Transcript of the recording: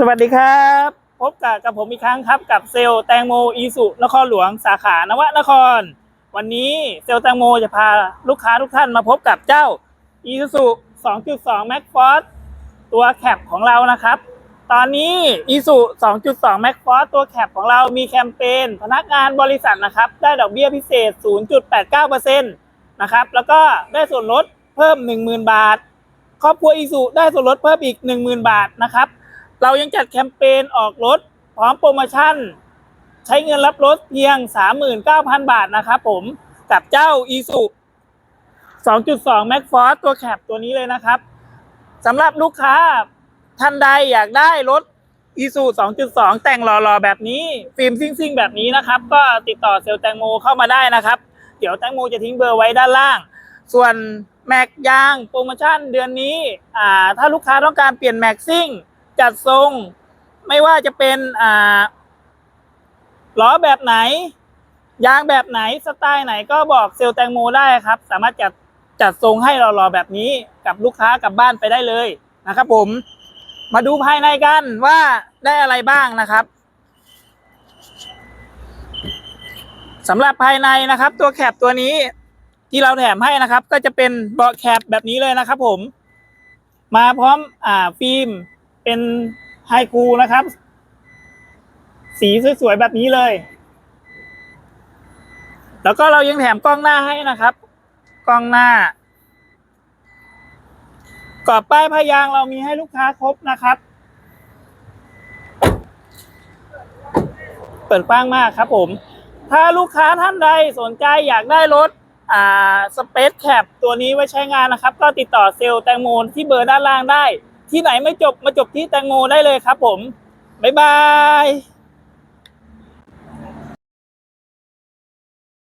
สวัสดีครับ พบกับกับผมอีกครั้งครับ กับเซลแตงโมอีสุนครหลวงสาขานวนคร วันนี้เซลแตงโมจะพาลูกค้าทุกท่านมาพบกับเจ้าอีสุ2.2 Max Force ตัวแคปของเรานะครับ ตอนนี้อีสุ2.2 Max Force ตัวแคปของเรามีแคมเปญพนักงานบริษัทนะครับ ได้ดอกเบี้ยพิเศษ 0.89%นะครับแล้วก็ได้ส่วนลดเพิ่ม 10,000 บาท ครอบครัวอีสุได้ส่วนลดเพิ่มอีก 10,000 บาทนะครับ เรายังจัดแคมเปญออกรถพร้อมโปรโมชั่น ใช้เงินรับรถเพียง 39,000 บาทนะครับผมกับเจ้า i s u 2.2 Max Force ตัวแคปตัวนี้เลยนะครับสำหรับลูกค้าท่านใดอยากได้รถ i s u 2.2 แต่งหล่อๆแบบนี้ ฟิล์มซิ่งๆ แบบนี้นะครับ ก็ติดต่อเซลล์แตงโมเข้ามาได้นะครับ เดี๋ยวแตงโมจะทิ้งเบอร์ไว้ด้านล่าง ส่วนแม็กยางโปรโมชั่นเดือนนี้อ่าถ้าลูกค้าต้องการเปลี่ยนแม็กซิ่ง จัดทรง ไม่ว่าจะเป็นอ่าล้อแบบไหน ยางแบบไหนสไตล์ไหนก็บอกเซลแตงโมได้ครับ สามารถจัดจัดทรงให้เรารอแบบนี้กับลูกค้ากลับบ้านไปได้เลยนะครับ ผม มาดูภายในกันว่าได้อะไรบ้างนะครับสำหรับภายในนะครับ ตัวแคปตัวนี้ที่เราแถมให้นะครับ ก็จะเป็นเบาะแคปแบบนี้เลยนะครับ ผม มาพร้อมอ่าฟิล์ม เป็นไฮคูนะครับ สีสวยๆแบบนี้เลย แล้วก็เรายังแถมกล้องหน้าให้นะครับ กล้องหน้ากรอบป้ายพยางเรามีให้ลูกค้าครบนะครับ เปิดกว้างมากครับผม ถ้าลูกค้าท่านใดสนใจอยากได้รถอ่าสเปซแคปตัวนี้ไว้ใช้งานนะครับ ก็ติดต่อเซลล์แตงโมที่เบอร์ด้านล่างได้ ที่ไหนไม่จบมาจบที่แตงโมได้เลยครับผมบ๊ายบาย